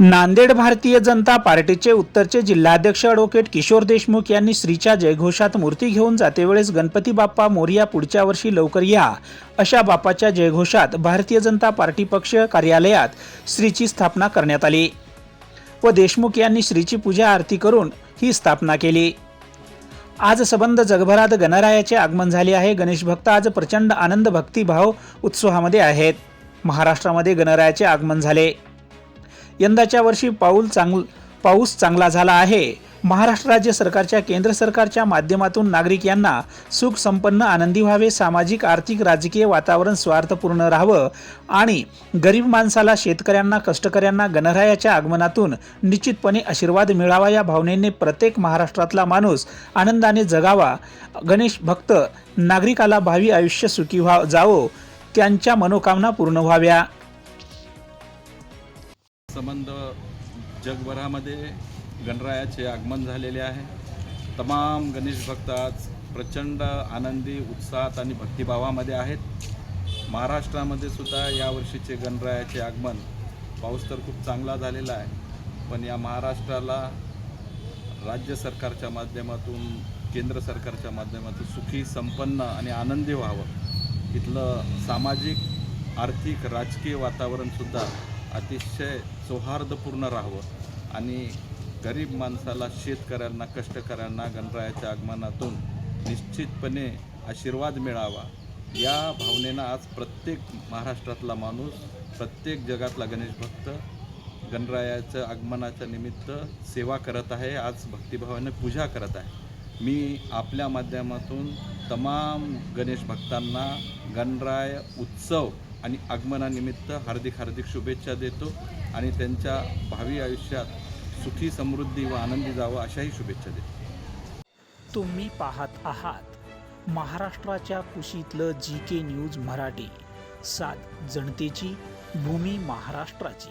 नांदेड भारतीय जनता पार्टीचे उत्तरचे जिल्हाध्यक्ष ॲडव्होकेट किशोर देशमुख यांनी श्रीच्या जयघोषात मूर्ती घेऊन जातेवेळेस गणपती बाप्पा मोरया पुढच्या वर्षी लवकर या. अशा बाप्पाच्या जयघोषात भारतीय जनता पार्टी पक्ष कार्यालयात श्रीची स्थापना करण्यात आली. व देशमुख यांनी श्रीची पूजा आरती करून ही स्थापना केली. आज सबंध जगभरात गणरायाचे आगमन झाले आहे. गणेश भक्त आज प्रचंड आनंद भक्तिभाव उत्सवामध्ये आहेत. महाराष्ट्रामध्ये गणरायाचे आगमन झाले. यंदाच्या वर्षी पाऊल चांग पाऊस चांगला झाला आहे. महाराष्ट्र राज्य सरकारच्या केंद्र सरकारच्या माध्यमातून नागरिक यांना सुख संपन्न आनंदी व्हावे सामाजिक आर्थिक राजकीय वातावरण स्वार्थपूर्ण राहावं आणि गरीब माणसाला शेतकऱ्यांना कष्टकऱ्यांना गणरायाच्या आगमनातून निश्चितपणे आशीर्वाद मिळावा या भावनेने प्रत्येक महाराष्ट्रातला माणूस आनंदाने जगावा. गणेश भक्त नागरिकाला भावी आयुष्य सुखी व्हा जावो. त्यांच्या मनोकामना पूर्ण व्हाव्या. संबंध जगभरामध्ये गणरायाचे आगमन झालेले आहे. तमाम गणेश भक्त आज प्रचंड आनंदी उत्साहात आणि भक्तिभावामध्ये आहेत. महाराष्ट्रामध्ये सुद्धा यावर्षीचे गणरायाचे आगमन पाऊस तर खूप चांगला झालेला आहे. पण या महाराष्ट्राला राज्य सरकारच्या माध्यमातून केंद्र सरकारच्या माध्यमातून सुखी संपन्न आणि आनंदी व्हावं. इथलं सामाजिक आर्थिक राजकीय वातावरणसुद्धा अतिशय सौहार्दपूर्ण राहावं. आणि गरीब माणसाला शेतकऱ्यांना कष्टकऱ्यांना गणरायाच्या आगमनातून निश्चितपणे आशीर्वाद मिळावा. या भावनेनं आज प्रत्येक महाराष्ट्रातला माणूस प्रत्येक जगातला गणेश भक्त गणरायाच्या आगमनाच्या निमित्त सेवा करत आहे. आज भक्तिभावाने पूजा करत आहे. मी आपल्या माध्यमातून तमाम गणेश भक्तांना गणराय उत्सव आणि आगमनानिमित्त हार्दिक हार्दिक शुभेच्छा देतो आणि त्यांच्या भावी आयुष्यात सुखी समृद्धी व आनंदी जावं अशाही शुभेच्छा देतो. तुम्ही पाहत आहात महाराष्ट्राच्या कुशीतलं जी के न्यूज मराठी. सात जनतेची भूमी महाराष्ट्राची.